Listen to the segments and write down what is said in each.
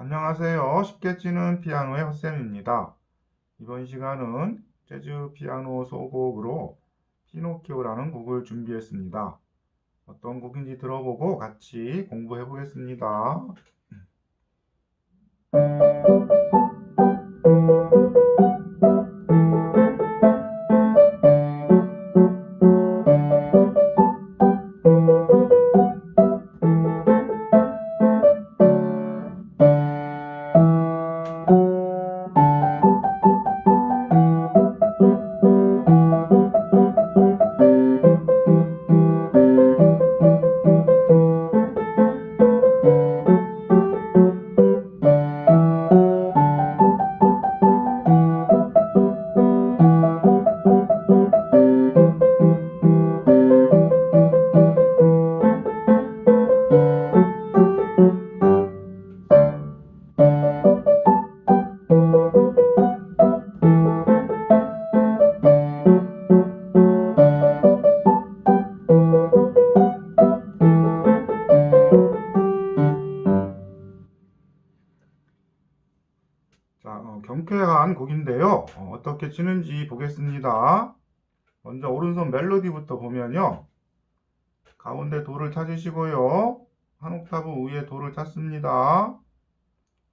안녕하세요. 쉽게 치는 피아노의 헛쌤입니다. 이번 시간은 재즈 피아노 소곡으로 피노키오라는 곡을 준비했습니다. 어떤 곡인지 들어보고 같이 공부해 보겠습니다. 치는지 보겠습니다. 먼저 오른손 멜로디부터 보면요. 가운데 도를 찾으시고요. 한 옥타브 위에 도를 찾습니다.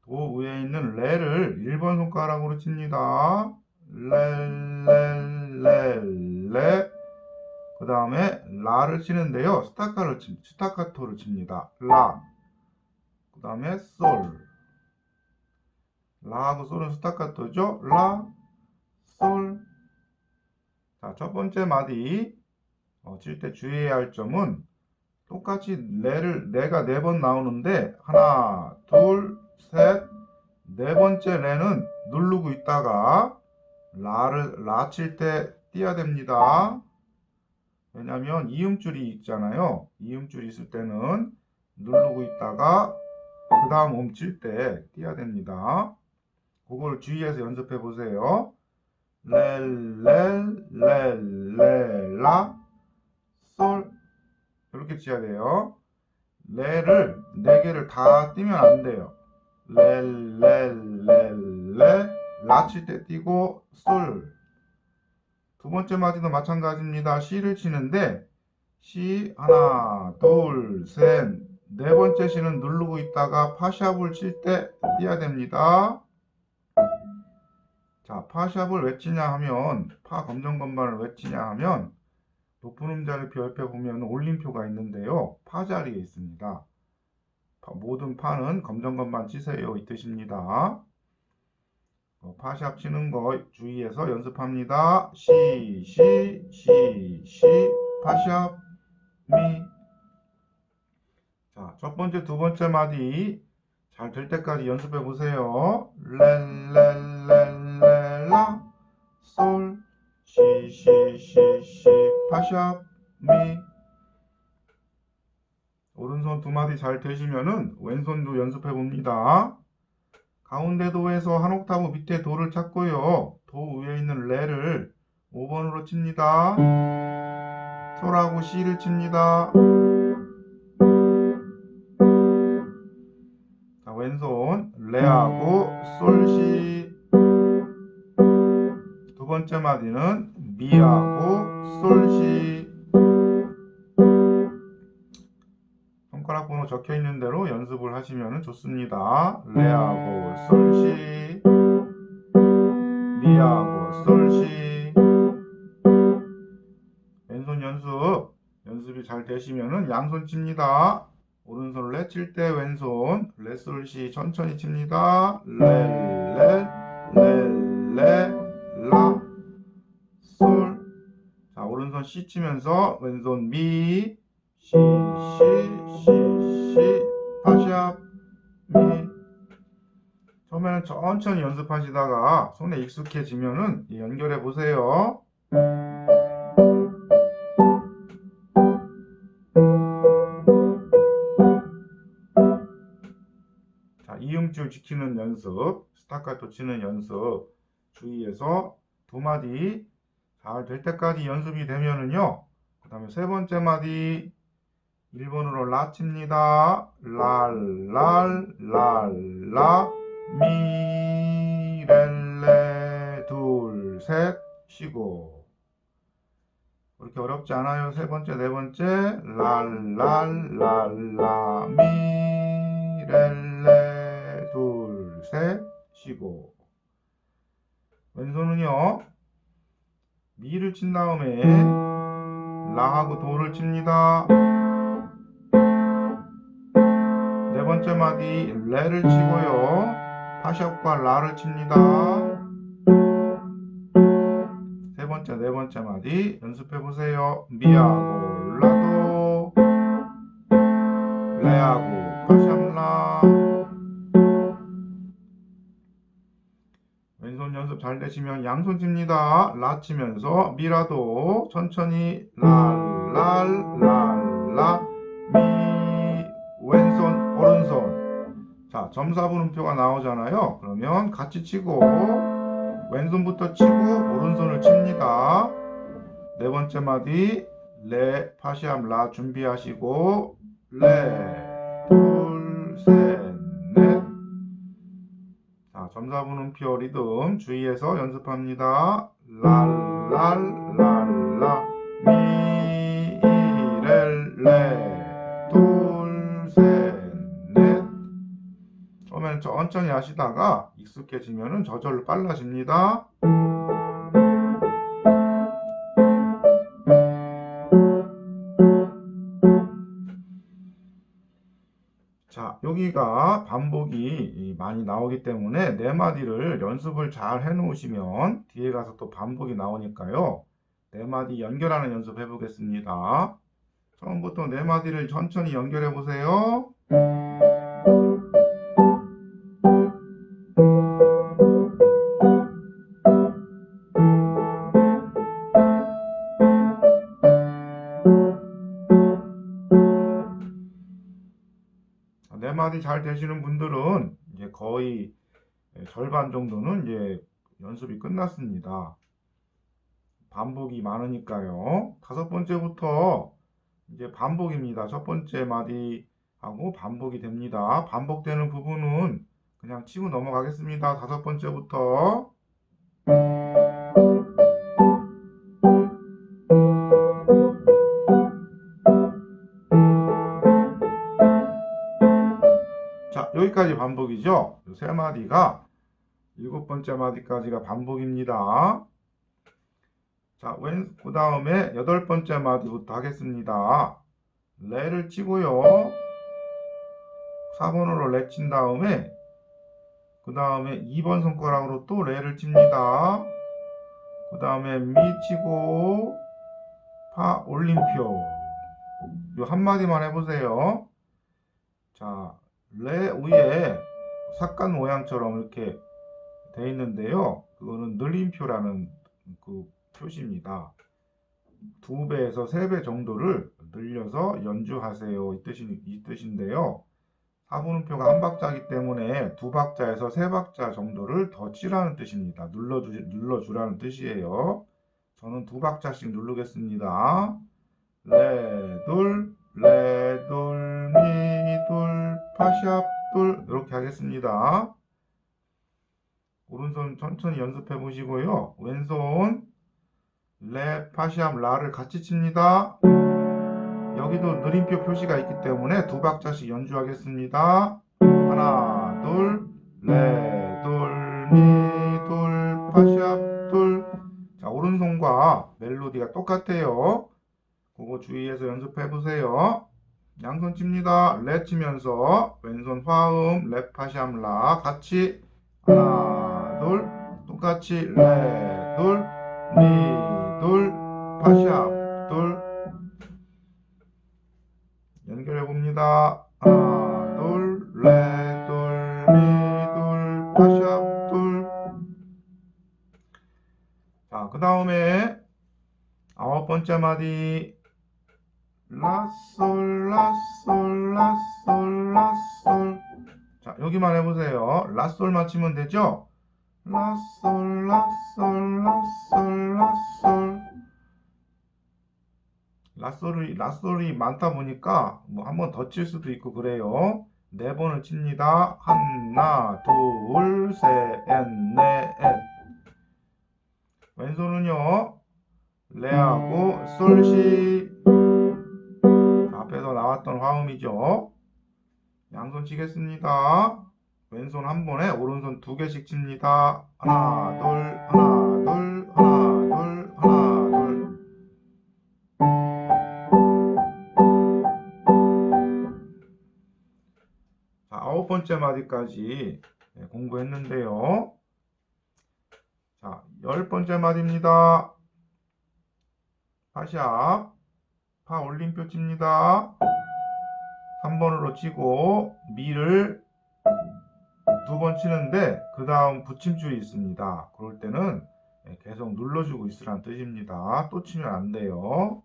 도 위에 있는 레를 1번 손가락으로 칩니다. 레, 레, 레, 레. 그 다음에 라를 치는데요. 스타카를 치, 스타카토를 칩니다. 라. 그 다음에 솔. 라하고 솔은 스타카토죠. 라, 솔. 자, 첫 번째 마디 어, 칠때 주의해야 할 점은 똑같이 레를 레가 네 번 나오는데 하나, 둘, 셋, 네 번째 레는 누르고 있다가 라를 라 칠 때 띄어야 됩니다. 왜냐하면 이음줄이 있잖아요. 이음줄이 있을 때는 누르고 있다가 그 다음 음칠때 띄어야 됩니다. 그걸 주의해서 연습해 보세요. 렐렐렐렐라 솔 이렇게 치야 돼요. 레를 네 개를 다 띄면 안 돼요. 렐렐렐레 라 칠 때 띄고 솔. 두 번째 마디도 마찬가지입니다. C를 치는데 C 하나 둘셋네 번째 C는 누르고 있다가 파샵을 칠 때 띄어야 됩니다. 자, 파샵을 왜 치냐 하면, 파 검정 건반을 왜 치냐 하면, 높은 음자리표 옆에 보면 올림표가 있는데요. 파 자리에 있습니다. 파- 모든 파는 검정 건반 치세요. 이 뜻입니다. 어, 파샵 치는 거 주의해서 연습합니다. 시, 시, 시, 시, 파샵, 미. 자, 첫 번째, 두 번째 마디 잘 될 때까지 연습해 보세요. 렐렐렐렐라 솔, 시, 시, 시, 시, 파샵, 미. 오른손 두 마디 잘 되시면은 왼손도 연습해 봅니다. 가운데 도에서 한 옥타브 밑에 도를 찾고요. 도 위에 있는 레를 5번으로 칩니다. 솔하고 C를 칩니다. 자, 왼손 레하고 솔시 두 번째 마디는 미하고 솔시 손가락 번호 적혀 있는 대로 연습을 하시면 좋습니다. 레하고 솔시 미하고 솔시 왼손 연습 연습이 잘 되시면은 양손 칩니다. 오른손 레 칠 때 왼손 레 솔시 천천히 칩니다. 레 레 레 레 자 오른손 C 치면서 왼손 미시시시시 파샵 미. 처음에는 천천히 연습하시다가 손에 익숙해지면은 연결해 보세요. 자, 이음줄 지키는 연습, 스타카토 치는 연습 주의해서 두 마디 잘 될 때까지 연습이 되면은요. 그 다음에 세 번째 마디 1번으로 라 칩니다. 랄랄 랄라 미 렐레 둘셋 쉬고 그렇게 어렵지 않아요. 세 번째 네 번째 랄랄 랄라 미 렐레 둘셋 쉬고 왼손은요 미를 친 다음에 라하고 도를 칩니다. 네 번째 마디 레를 치고요. 파샵과 라를 칩니다. 세 번째, 네 번째 마디 연습해 보세요. 미하고 잘 되시면 양손 칩니다. 라 치면서 미라도 천천히 랄랄랄라 미 왼손 오른손 자 점사 분음표가 나오잖아요. 그러면 같이 치고 왼손부터 치고 오른손을 칩니다. 네 번째 마디 레 파시암 라 준비하시고 레 자, 점사분음표 리듬 주의해서 연습합니다. 랄랄랄라 미렐레 둘셋넷 처음에는 천천히 하시다가 익숙해지면은 저절로 빨라집니다. 여기가 반복이 많이 나오기 때문에 네 마디를 연습을 잘 해 놓으시면 뒤에 가서 또 반복이 나오니까요. 네 마디 연결하는 연습 해보겠습니다. 처음부터 네 마디를 천천히 연결해 보세요. 네 마디 잘 되시는 분들은 이제 거의 절반 정도는 이제 연습이 끝났습니다. 반복이 많으니까요. 다섯 번째부터 이제 반복입니다. 첫 번째 마디하고 반복이 됩니다. 반복되는 부분은 그냥 치고 넘어가겠습니다. 다섯 번째부터 자, 여기까지 반복이죠. 이세 마디가 일곱 번째 마디까지가 반복입니다. 자, 왼, 그 다음에 여덟 번째 마디부터 하겠습니다. 레를 치고요. 4번으로 레 친 다음에, 그 다음에 2번 손가락으로 또 레를 칩니다. 그 다음에 미 치고, 파 올림표. 요 한마디만 해보세요. 자, 레 위에 삭간 모양처럼 이렇게 돼 있는데요. 그거는 늘림표라는 그 표시입니다. 두 배에서 세 배 정도를 늘려서 연주하세요. 이 뜻이, 이 뜻인데요. 사분음표가 한 박자이기 때문에 두 박자에서 세 박자 정도를 더 치라는 뜻입니다. 눌러주, 눌러주라는 뜻이에요. 저는 두 박자씩 누르겠습니다. 레, 둘, 레, 둘, 미, 둘, 파샵, 둘, 이렇게 하겠습니다. 오른손 천천히 연습해 보시고요. 왼손, 레, 파샵, 라를 같이 칩니다. 여기도 느림표 표시가 있기 때문에 두 박자씩 연주하겠습니다. 하나, 둘, 레, 둘, 미, 둘, 파샵, 둘. 자, 오른손과 멜로디가 똑같아요. 그거 주의해서 연습해 보세요. 양손 칩니다. 레 치면서 왼손 화음, 레, 파샵, 라 같이 하나, 둘, 똑같이 레, 둘, 미, 둘. 연결해 봅니다. 하나, 둘, 레, 둘, 미, 둘, 파샵, 둘. 자, 그 다음에 아홉 번째 마디 라솔, 라솔, 라솔, 라솔. 자, 여기만 해보세요. 라솔 맞히면 되죠? 라솔, 라솔, 라솔, 라솔. 라솔이 라솔이 많다 보니까 뭐 한 번 더 칠 수도 있고 그래요. 네 번을 칩니다. 하나, 둘, 셋, 넷. 왼손은요. 레하고 솔시. 자, 앞에서 나왔던 화음이죠. 양손 치겠습니다. 왼손 한 번에 오른손 두 개씩 칩니다. 하나, 둘, 하나, 둘, 하나, 둘, 하나, 둘. 자, 아홉 번째 마디까지 네, 공부했는데요. 자, 열 번째 마디입니다. 파샵, 파 올림표 칩니다. 3번으로 치고, 미를 두 번 치는데, 그 다음 붙임줄이 있습니다. 그럴 때는 네, 계속 눌러주고 있으란 뜻입니다. 또 치면 안 돼요.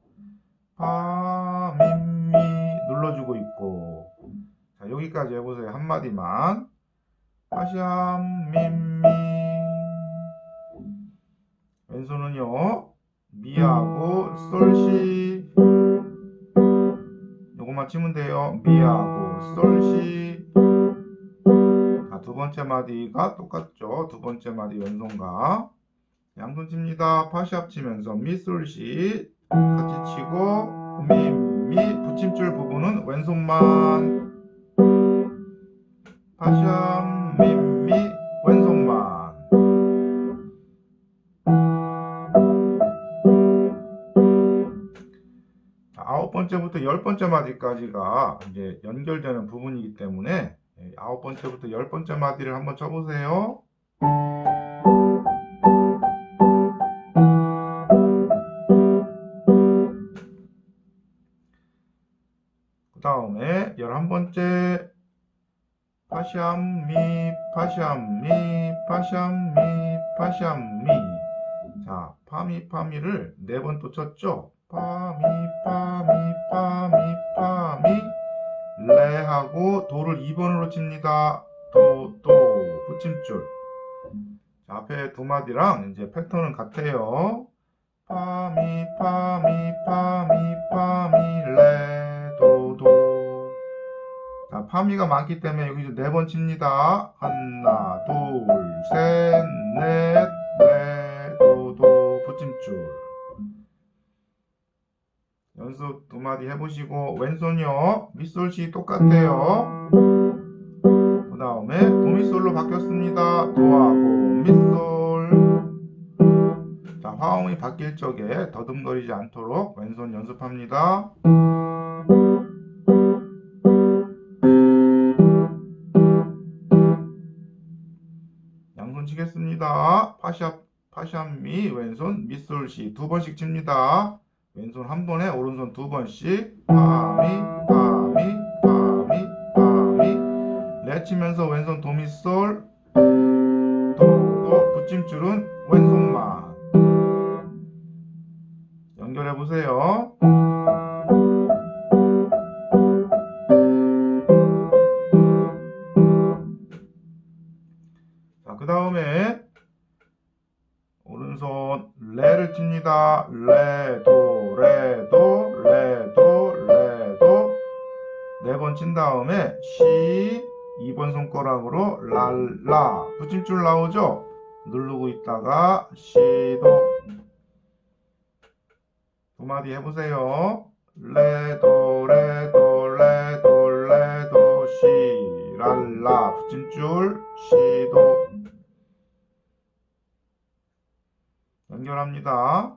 파, 미, 미 눌러주고 있고. 자, 여기까지 해보세요. 한마디만. 파샵, 미, 미. 왼손은요, 미하고 솔시. 요것만 치면 돼요. 미하고 솔시. 자, 두 번째 마디가 똑같죠. 두 번째 마디 왼손과. 양손 칩니다. 파샵 치면서 미, 솔시. 같이 치고, 미, 미. 붙임줄 부분은 왼손만. 미, 번째부터 열 번째 마디까지가 이제 연결되는 부분이기 때문에 예, 아홉 번째부터 열 번째 마디를 한번 쳐보세요. 그 다음에 열한 번째 파샴 미 파샴 미 파샴 미 파샴 미 자, 파미 파미를 네 번 또 쳤죠? 파미 파미 파미 파미 레 하고 도를 2번으로 칩니다. 도, 도, 붙임줄. 자, 앞에 두 마디랑 이제 패턴은 같아요. 파미 파미 파미 파미 레, 도, 도. 자, 파미가 많기 때문에 여기서 네 번 칩니다. 하나, 둘, 셋, 넷, 레, 연습 두 마디 해보시고 왼손이요 밑솔시 똑같아요. 그 다음에 도미솔로 바뀌었습니다. 도하고 밑솔. 자 화음이 바뀔 적에 더듬거리지 않도록 왼손 연습합니다. 양손 치겠습니다. 파샵 파샵미 왼손 밑솔시 두 번씩 칩니다 왼손 한 번에 오른손 두 번씩. 파미 파미 파미 파미. 레 치면서 왼손 도미솔. 도도 붙임줄은 왼손만. 연결해 보세요. 자, 그 다음에 오른손 레를 칩니다. 레, 도, 네번친 다음에 시, 2번 손가락으로 랄라. 붙임줄 나오죠? 누르고 있다가 시도. 두 마디 해보세요. 레, 도, 레, 도, 레, 도, 레, 도, 시, 랄라. 붙임줄, 시도. 연결합니다.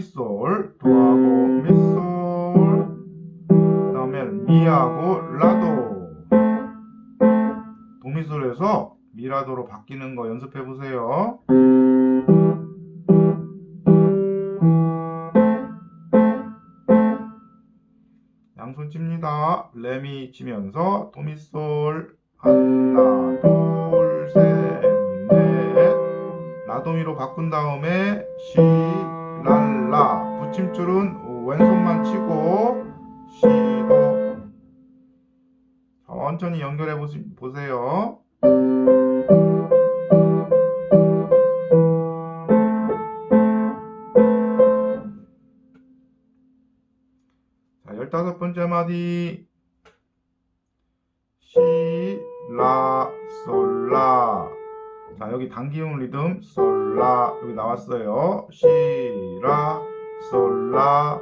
미솔 도하고 미솔. 그 다음에 미하고 라도. 도미솔에서 미라도로 바뀌는 거 연습해 보세요. 양손 칩니다. 레미 치면서 도미솔. 하나 둘셋넷. 라도미로 바꾼 다음에 시 랄라. 붙임줄은 왼손만 치고 시도. 천천히 연결해 보세요. 자 열다섯 번째 마디. 시 라. 자, 여기 당기음 리듬 솔, 라. 여기 나왔어요. 시, 라, 솔, 라,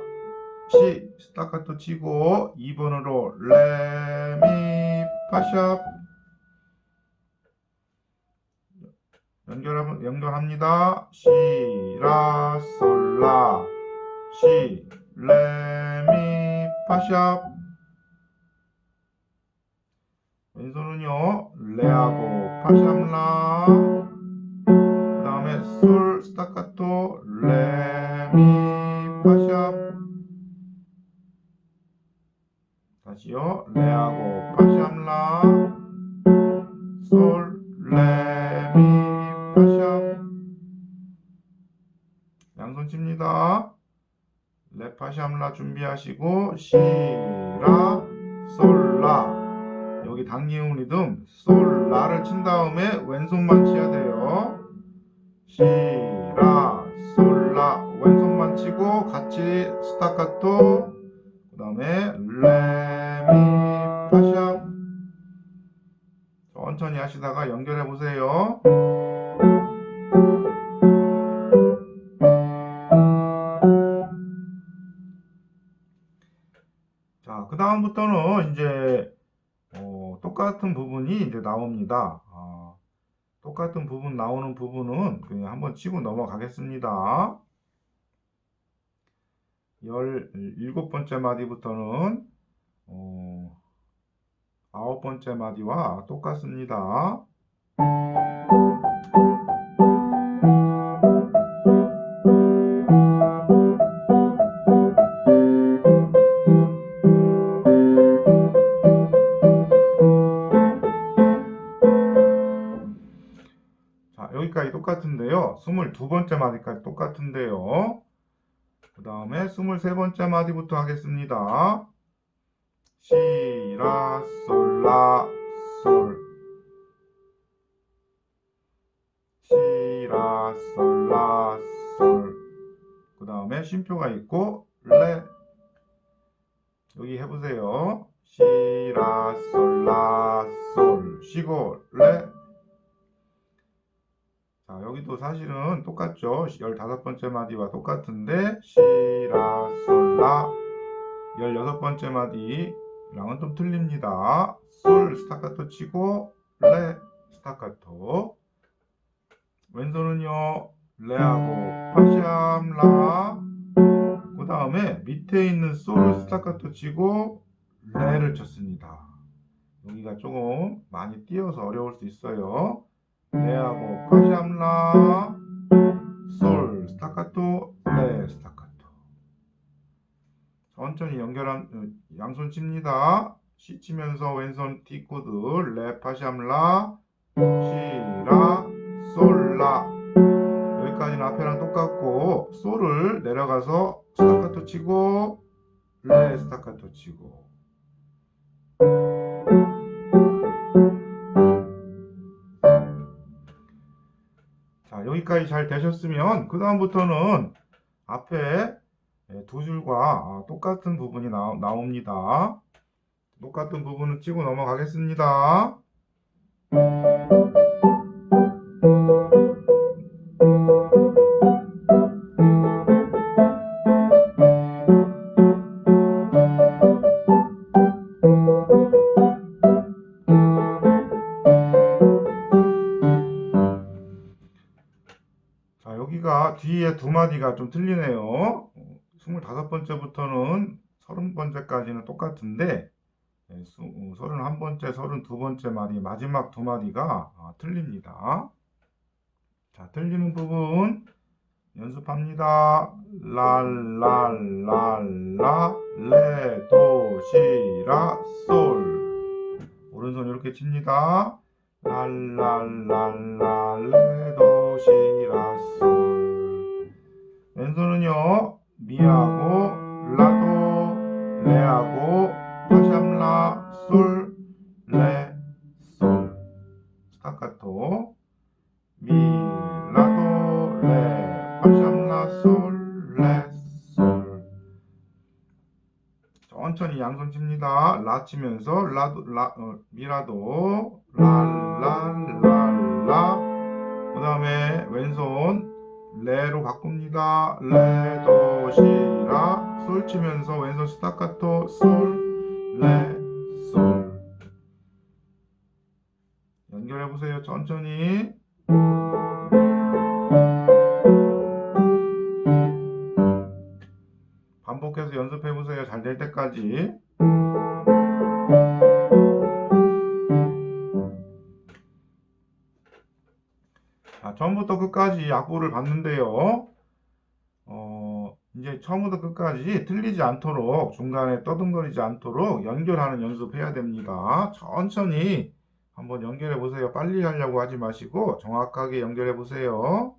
시 스타카토 치고 2번으로 레, 미, 파샵 연결 연결합니다. 시, 라, 솔, 라, 시, 레, 미, 파샵 왼손은요 레하고 파샵라 그 다음에 솔 스타카토 레, 미, 파샵 다시요. 레하고 파샵라 솔, 레, 미, 파샵 양손 칩니다. 레, 파샵라 준비하시고 시, 라, 솔, 라 여기 당기음 리듬 솔, 라를 친 다음에 왼손만 치야 돼요. 시, 라, 솔, 라 왼손만 치고 같이 스타카토 그 다음에 레, 미, 파샵 천천히 하시다가 연결해 보세요. 자, 그 다음부터는 이제 어, 똑같은 부분이 이제 나옵니다. 아, 똑같은 부분 나오는 부분은 그냥 한번 치고 넘어가겠습니다. 17번째 마디부터는 어, 9번째 마디와 똑같습니다. 22번째 마디까지 똑같은데요. 그 다음에 23번째 마디부터 하겠습니다. 시, 라, 솔, 라, 솔. 시, 라, 솔, 라, 솔. 그 다음에 쉼표가 있고, 레. 여기 해보세요. 시, 라, 솔, 라, 솔. 쉬고, 레. 자, 여기도 사실은 똑같죠. 15번째 마디와 똑같은데, 시, 라, 솔, 라. 16번째 마디랑은 좀 틀립니다. 솔, 스타카토 치고, 레, 스타카토. 왼손은요, 레하고, 파샴, 라. 그 다음에 밑에 있는 솔, 스타카토 치고, 레를 쳤습니다. 여기가 조금 많이 띄어서 어려울 수 있어요. 레하고 파샴라 솔 스타카토 레 스타카토. 천천히 연결한 어, 양손 칩니다. 시 치면서 왼손 뒷코드 레 파샴라 시라 솔라. 여기까지는 앞에랑 똑같고 솔을 내려가서 스타카토 치고 레 스타카토 치고 여기까지 잘 되셨으면 그 다음부터는 앞에 예, 두 줄과 아, 똑같은 부분이 나, 나옵니다. 똑같은 부분을 치고 넘어가겠습니다. 여기가 뒤에 두 마디가 좀 틀리네요. 어, 25번째부터는 30번째까지는 똑같은데, 네, 수- 어, 31번째, 32번째 마디, 마지막 두 마디가 아, 틀립니다. 자, 틀리는 부분 연습합니다. 랄랄랄라, 레, 도, 시, 라, 솔. 오른손 이렇게 칩니다. 랄랄랄라, 레, 도, 시, 라, 솔. 왼손은요, 미하고, 라도, 레하고, 파샴라, 솔, 레, 솔. 스타카토. 미, 라도, 레, 파샴라, 솔, 레, 솔. 천천히 양손 칩니다. 라 치면서 라도 라 어, 미라도 랄랄랄라 그 다음에 왼손 레로 바꿉니다. 레 도 시 라 솔 치면서 왼손 스타카토 솔 레 솔 연결해 보세요. 천천히 반복해서 연습해 보세요. 잘 될 때까지. 처음부터 끝까지 악보를 봤는데요. 어, 이제 처음부터 끝까지 틀리지 않도록 중간에 떠듬거리지 않도록 연결하는 연습해야 됩니다. 천천히 한번 연결해 보세요. 빨리 하려고 하지 마시고 정확하게 연결해 보세요.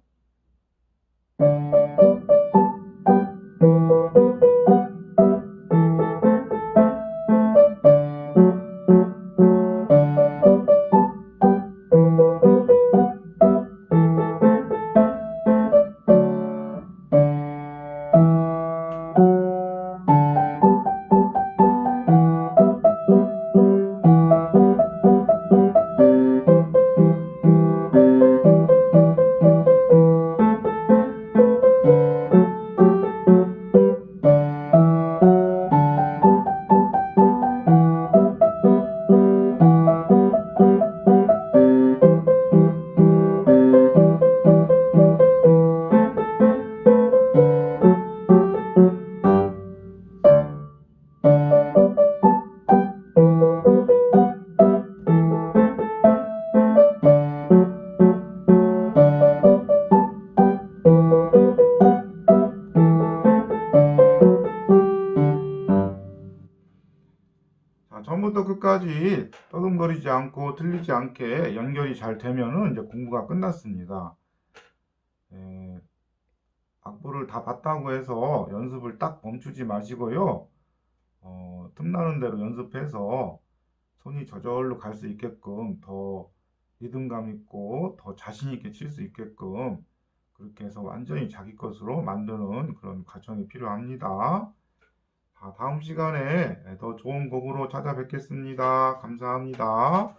끝까지 떠듬거리지 않고 틀리지 않게 연결이 잘 되면은 이제 공부가 끝났습니다. 에, 악보를 다 봤다고 해서 연습을 딱 멈추지 마시고요. 어, 틈나는 대로 연습해서 손이 저절로 갈 수 있게끔 더 리듬감 있고 더 자신 있게 칠 수 있게끔 그렇게 해서 완전히 자기 것으로 만드는 그런 과정이 필요합니다. 자, 다음 시간에 더 좋은 곡으로 찾아뵙겠습니다. 감사합니다.